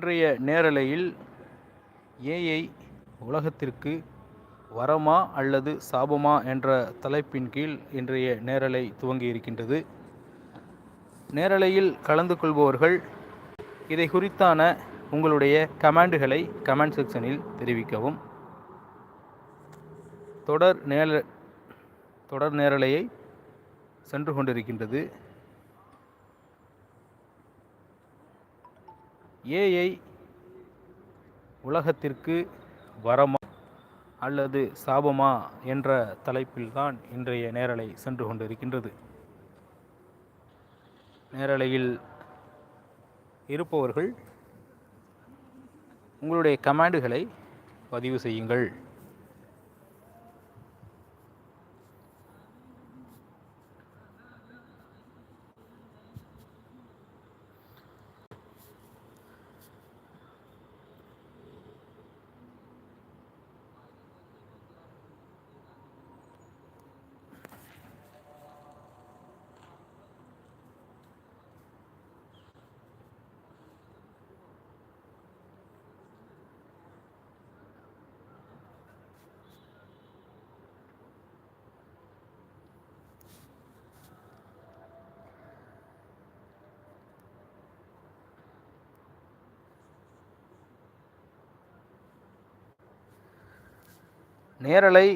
இன்றைய நேரலையில் ஏஐ உலகத்திற்கு வரமா அல்லது சாபமா என்ற தலைப்பின் கீழ் இன்றைய நேரலை துவங்கி இருக்கின்றது. நேரலையில் கலந்து கொள்பவர்கள் இதை குறித்தான உங்களுடைய கமெண்டுகளை கமெண்ட் செக்ஷனில் தெரிவிக்கவும். தொடர் நேர தொடர் நேரலையை சென்று கொண்டிருக்கின்றது. ஏஐ உலகத்திற்கு வரமா அல்லது சாபமா என்ற தலைப்பில்தான் இன்றைய நேரலை சென்று கொண்டிருக்கின்றது. நேரலையில் இருப்பவர்கள் உங்களுடைய கமாண்டுகளை பதிவு செய்யுங்கள். நேரலை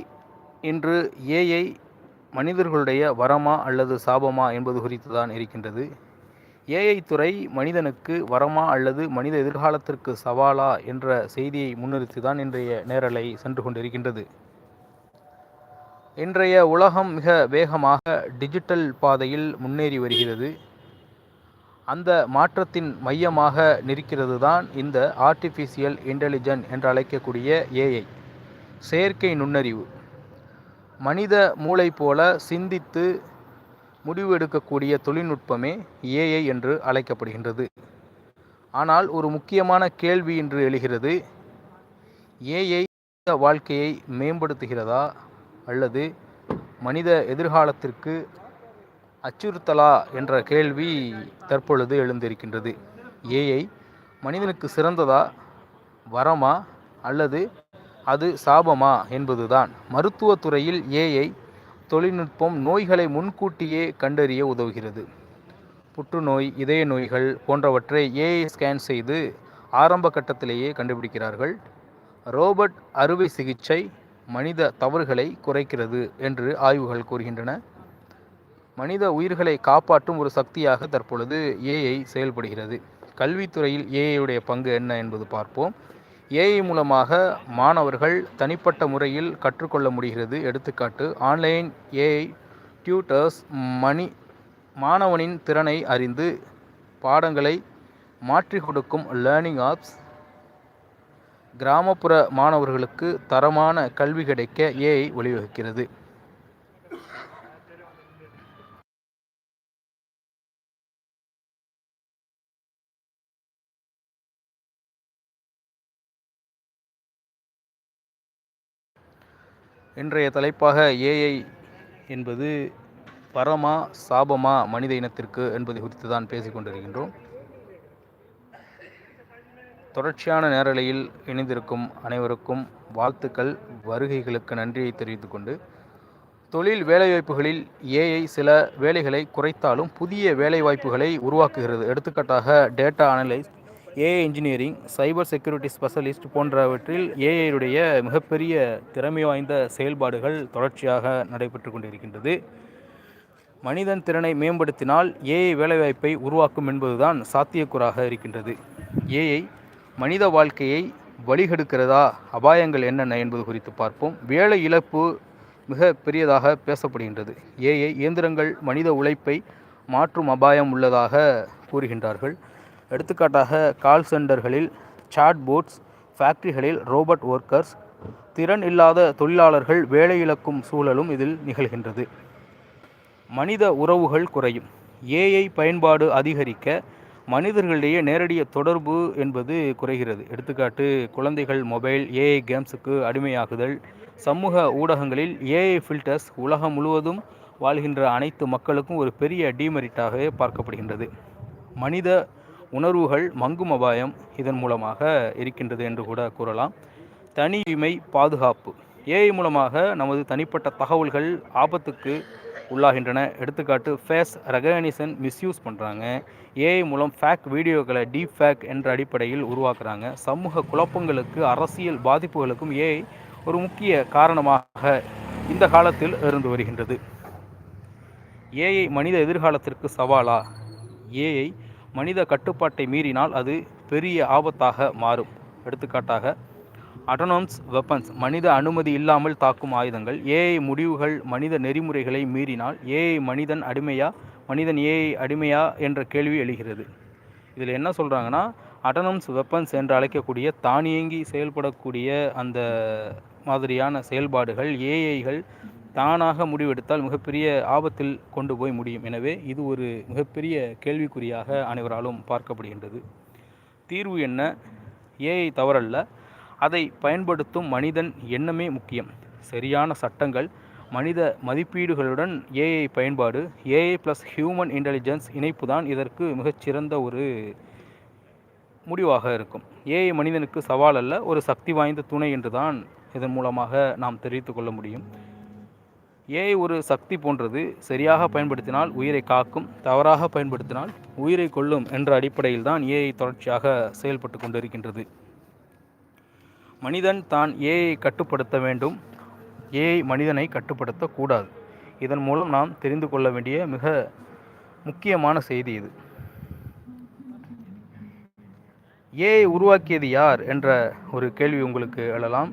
இன்று ஏஐ மனிதர்களுடைய வரமா அல்லது சாபமா என்பது குறித்து தான் இருக்கின்றது. ஏஐ துறை மனிதனுக்கு வரமா அல்லது மனித எதிர்காலத்திற்கு சவாலா என்ற செய்தியை முன்னிறுத்தி தான் இன்றைய நேரலை சென்று கொண்டிருக்கின்றது. இன்றைய உலகம் மிக வேகமாக டிஜிட்டல் பாதையில் முன்னேறி வருகிறது. அந்த மாற்றத்தின் மையமாக நிற்கிறது தான் இந்த ஆர்டிஃபிஷியல் இன்டெலிஜென்ட் என்று அழைக்கக்கூடிய ஏஐ. செயற்கை நுண்ணறிவு. மனித மூளை போல சிந்தித்து முடிவு எடுக்கக்கூடிய தொழில்நுட்பமே ஏஐ என்று அழைக்கப்படுகின்றது. ஆனால் ஒரு முக்கியமான கேள்வி இன்று எழுகிறது. ஏஐ வாழ்க்கையை மேம்படுத்துகிறதா அல்லது மனித எதிர்காலத்திற்கு அச்சுறுத்தலா என்ற கேள்வி தற்பொழுது எழுந்திருக்கின்றது. ஏஐ மனிதனுக்கு சிறந்ததா வரமா அல்லது அது சாபமா என்பதுதான். மருத்துவத்துறையில் ஏஐ தொழில்நுட்பம் நோய்களை முன்கூட்டியே கண்டறிய உதவுகிறது. புற்றுநோய் இதய நோய்கள் போன்றவற்றை ஏஐ ஸ்கேன் செய்து ஆரம்ப கட்டத்திலேயே கண்டுபிடிக்கிறார்கள். ரோபோட் அறுவை சிகிச்சை மனித தவறுகளை குறைக்கிறது என்று ஆய்வுகள் கூறுகின்றன. மனித உயிர்களை காப்பாற்றும் ஒரு சக்தியாக தற்பொழுது ஏஐ செயல்படுகிறது. கல்வித்துறையில் ஏஐயுடைய பங்கு என்ன என்பது பார்ப்போம். ஏஐ மூலமாக மாணவர்கள் தனிப்பட்ட முறையில் கற்றுக்கொள்ள முடிகிறது. எடுத்துக்காட்டு ஆன்லைன் ஏஐ டியூட்டர்ஸ் மணி மாணவனின் திறனை அறிந்து பாடங்களை மாற்றி கொடுக்கும் லேர்னிங் ஆப்ஸ் கிராமப்புற மாணவர்களுக்கு தரமான கல்வி கிடைக்க ஏஐ வழிவகுக்கிறது. இன்றைய தலைப்பாக ஏஐ என்பது பரமா சாபமா மனித இனத்திற்கு என்பது குறித்து தான் பேசிக்கொண்டிருக்கின்றோம் தொடர்ச்சியான நேரலையில் இணைந்திருக்கும் அனைவருக்கும் வாழ்த்துக்கள் வருகைகளுக்கு நன்றியை தெரிவித்துக் கொண்டு தொழில் வேலைவாய்ப்புகளில் ஏஐ சில வேலைகளை குறைத்தாலும் புதிய வேலைவாய்ப்புகளை உருவாக்குகிறது. எடுத்துக்காட்டாக data analyse AI engineering cyber security specialist போன்றவற்றில் ஏஐயுடைய மிகப்பெரிய திறமை வாய்ந்த செயல்பாடுகள் தொடர்ச்சியாக நடைபெற்று கொண்டிருக்கின்றது. மனிதன் திறனை மேம்படுத்தினால் ஏஐ வேலைவாய்ப்பை உருவாக்கும் என்பதுதான் சாத்தியக்கூறாக இருக்கின்றது. ஏஐ மனித வாழ்க்கையை வழிகெடுக்கிறதா? அபாயங்கள் என்னென்ன என்பது குறித்து பார்ப்போம். வேலை இழப்பு மிக பெரியதாக பேசப்படுகின்றது. ஏஐ இயந்திரங்கள் மனித உழைப்பை மாற்றும் அபாயம் உள்ளதாக கூறுகின்றார்கள். எடுத்துக்காட்டாக கால் சென்டர்களில் சாட்போட்ஸ் ஃபேக்ட்ரிகளில் ரோபோட் ஒர்க்கர்ஸ் திறன் இல்லாத தொழிலாளர்கள் வேலை இழக்கும் சூழலும் இதில் நிகழ்கின்றது. மனித உறவுகள் குறையும். ஏஐ பயன்பாடு அதிகரிக்க மனிதர்களிடையே நேரடிய தொடர்பு என்பது குறைகிறது. எடுத்துக்காட்டு குழந்தைகள் மொபைல் ஏஐ கேம்ஸுக்கு அடிமையாகுதல் சமூக ஊடகங்களில் ஏஐ ஃபில்டர்ஸ் உலகம் முழுவதும் வாழ்கின்ற அனைத்து மக்களுக்கும் ஒரு பெரிய டீமெரிட்டாகவே பார்க்கப்படுகின்றது. மனித உணர்வுகள் மங்கும் அபாயம் இதன் மூலமாக இருக்கின்றது என்று கூட கூறலாம். தனியுரிமை பாதுகாப்பு. ஏஐ மூலமாக நமது தனிப்பட்ட தகவல்கள் ஆபத்துக்கு உள்ளாகின்றன. எடுத்துக்காட்டு ஃபேஸ் ரெகனைசன் மிஸ்யூஸ் பண்ணுறாங்க ஏஐ மூலம் ஃபேக் வீடியோக்களை டீப் ஃபேக் என்ற அடிப்படையில் உருவாக்குறாங்க. சமூக குழப்பங்களுக்கு அரசியல் பாதிப்புகளுக்கும் ஏஐ ஒரு முக்கிய காரணமாக இந்த காலத்தில் இருந்து வருகின்றது. ஏஐ மனித எதிர்காலத்திற்கு சவாலா? ஏஐ மனித கட்டுப்பாட்டை மீறினால் அது பெரிய ஆபத்தாக மாறும். எடுத்துக்காட்டாக அட்டனோம்ஸ் வெப்பன்ஸ் மனித அனுமதி இல்லாமல் தாக்கும் ஆயுதங்கள் ஏஐ முடிவுகள் மனித நெறிமுறைகளை மீறினால் ஏஐ மனிதன் அடிமையா மனிதன் ஏஐ அடிமையா என்ற கேள்வி எழுகிறது. இதில் என்ன சொல்கிறாங்கன்னா அட்டனம்ஸ் வெப்பன்ஸ் என்று அழைக்கக்கூடிய தானியங்கி செயல்படக்கூடிய அந்த மாதிரியான செயல்பாடுகள் ஏஐகள் தானாக முடிவெடுத்தால் மிகப்பெரிய ஆபத்தில் கொண்டு போய் முடியும். எனவே இது ஒரு மிகப்பெரிய கேள்விக்குறியாக அனைவராலும் பார்க்கப்படுகின்றது. தீர்வு என்ன? ஏஐ தவறல்ல. அதை பயன்படுத்தும் மனிதன் எண்ணமே முக்கியம். சரியான சட்டங்கள் மனித மதிப்பீடுகளுடன் ஏஐ பயன்பாடு ஏஐ ப்ளஸ் ஹியூமன் இன்டெலிஜென்ஸ் இணைப்பு தான் இதற்கு மிகச்சிறந்த ஒரு முடிவாக இருக்கும். ஏஐ மனிதனுக்கு சவால் அல்ல ஒரு சக்தி வாய்ந்த துணை என்று தான் இதன் மூலமாக நாம் தெரிவித்து கொள்ள முடியும். ஏஐ ஒரு சக்தி போன்றது. சரியாக பயன்படுத்தினால் உயிரை காக்கும் தவறாக பயன்படுத்தினால் உயிரை கொள்ளும் என்ற அடிப்படையில் தான் ஏஐ தொடர்ச்சியாக செயல்பட்டு கொண்டிருக்கின்றது. மனிதன் தான் ஏஐ கட்டுப்படுத்த வேண்டும். ஏஐ மனிதனை கட்டுப்படுத்தக்கூடாது. இதன் மூலம் நாம் தெரிந்து கொள்ள வேண்டிய மிக முக்கியமான செய்தி இது. ஏஐ உருவாக்கியது யார் என்ற ஒரு கேள்வி உங்களுக்கு எழலாம்.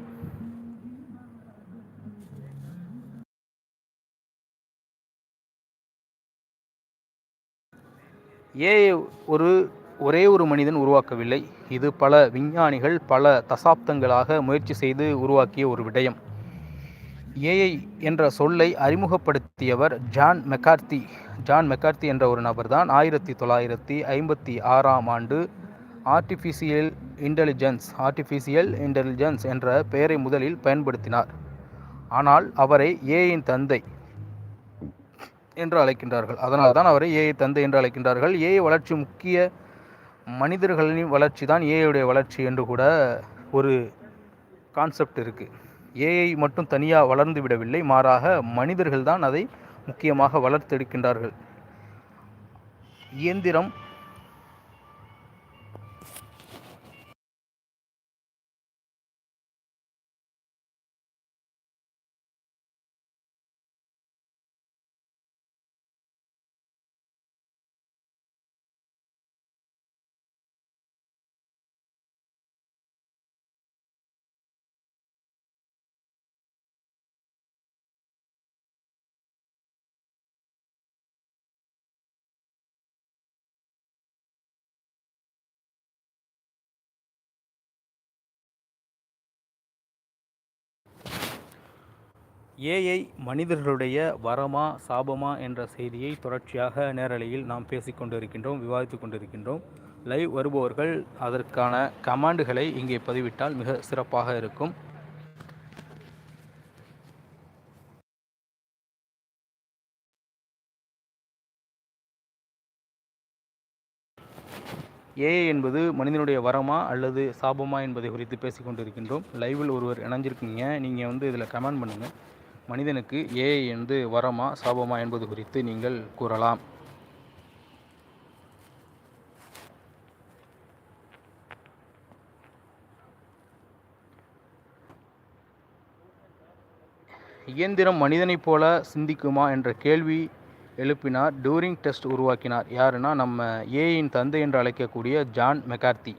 ஏஐ ஒரு ஒரே ஒரு மனிதன் உருவாக்கவில்லை? இது பல விஞ்ஞானிகள் பல தசாப்தங்களாக முயற்சி செய்து உருவாக்கிய ஒரு விடயம். ஏஐ என்ற சொல்லை அறிமுகப்படுத்தியவர் ஜான் மெக்கார்த்தி. ஜான் மெக்கார்த்தி என்ற ஒரு நபர் தான் ஆயிரத்தி தொள்ளாயிரத்தி ஐம்பத்தி ஆறாம் ஆண்டு ஆர்டிஃபிஷியல் இன்டெலிஜென்ஸ் ஆர்டிஃபிஷியல் இன்டெலிஜென்ஸ் என்ற பெயரை முதலில் பயன்படுத்தினார். ஆனால் அவரை ஏஐயின் தந்தை என்று அழைக்கின்றார்கள். அதனால் தான் அவரை ஏஐ தந்தை என்று அழைக்கின்றார்கள். ஏஐ வளர்ச்சி முக்கிய மனிதர்களின் வளர்ச்சி தான் ஏஐயுடைய வளர்ச்சி என்று கூட ஒரு கான்செப்ட் இருக்குது ஏஐ மட்டும் தனியாக வளர்ந்து விடவில்லை மாறாக மனிதர்கள் தான் அதை முக்கியமாக வளர்த்தெடுக்கின்றார்கள். இயந்திரம் ஏஐ மனிதர்களுடைய வரமா சாபமா என்ற செய்தியை தொடர்ச்சியாக நேரலையில் நாம் பேசிக்கொண்டிருக்கின்றோம் விவாதித்து கொண்டிருக்கின்றோம். லைவ் வருபவர்கள் அதற்கான கமாண்டுகளை இங்கே பதிவிட்டால் மிக சிறப்பாக இருக்கும். ஏஐ என்பது மனிதனுடைய வரமா அல்லது சாபமா என்பதை குறித்து பேசிக்கொண்டிருக்கின்றோம் லைவில் ஒருவர் இணைஞ்சிருக்கீங்க. நீங்கள் வந்து இதில் கமெண்ட் பண்ணுங்கள் மனிதனுக்கு ஏஐ என்று வரமா சாபமா என்பது குறித்து நீங்கள் கூறலாம். இயந்திரம் மனிதனைப் போல சிந்திக்குமா என்ற கேள்வி எழுப்பினார். டூரிங் டெஸ்ட் உருவாக்கினார். யாருன்னா நம்ம ஏஐயின் தந்தை என்று அழைக்கக்கூடிய ஜான் மெக்கார்த்தி.